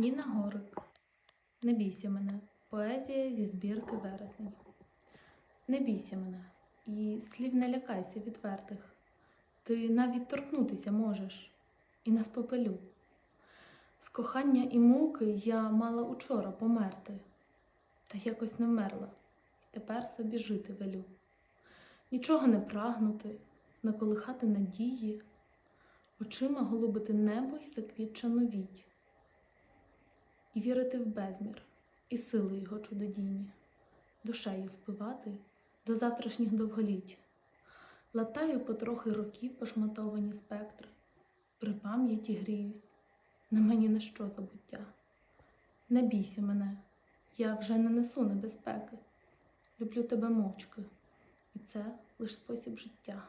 Ніна Горик. Не бійся мене. Поезія зі збірки вересень. Не бійся мене, і слів не лякайся відвертих. Ти навіть торкнутися можеш, і нас попелю. З кохання і муки я мала учора померти, та якось не вмерла, тепер собі жити велю. Нічого не прагнути, не колихати надії, очима голубити небо й заквітчану віть і вірити в безмір, і сили його чудодійні, душею спивати до завтрашніх довголіть. Латаю потрохи років пошматовані спектри, при пам'яті гріюсь, на мені не що забуття. Не бійся мене, я вже не несу небезпеки. Люблю тебе мовчки, і це лиш спосіб життя.